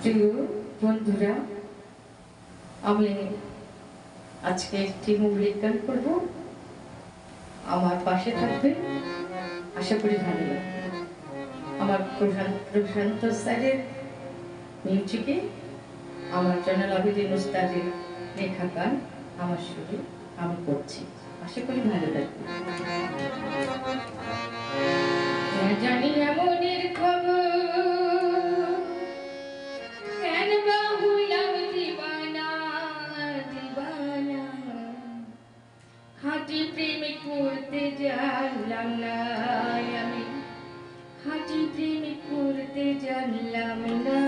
প্রিয় বন্ধুরা, আমি আজকে একটি মুভি গান করব। আমার পাশে থাকবে আশা করি ভালো লাগবে আমার প্রশান্ত স্যারের মিউজিকে আমার জনাল আবিদিন উস্তাদের লেখা গান আমার সঙ্গে আমি করছি। আশা করি ভালো লাগবে জানি এমন খাঁটি প্রেমিক করতে জানলাম না আমি। খাঁটি প্রেমিক করতে জানলাম না।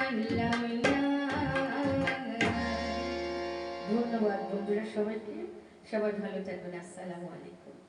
না ধন্যবাদ বন্ধুরা সবাইকে। সবাই ভালো থাকবেন। আসসালামু আলাইকুম।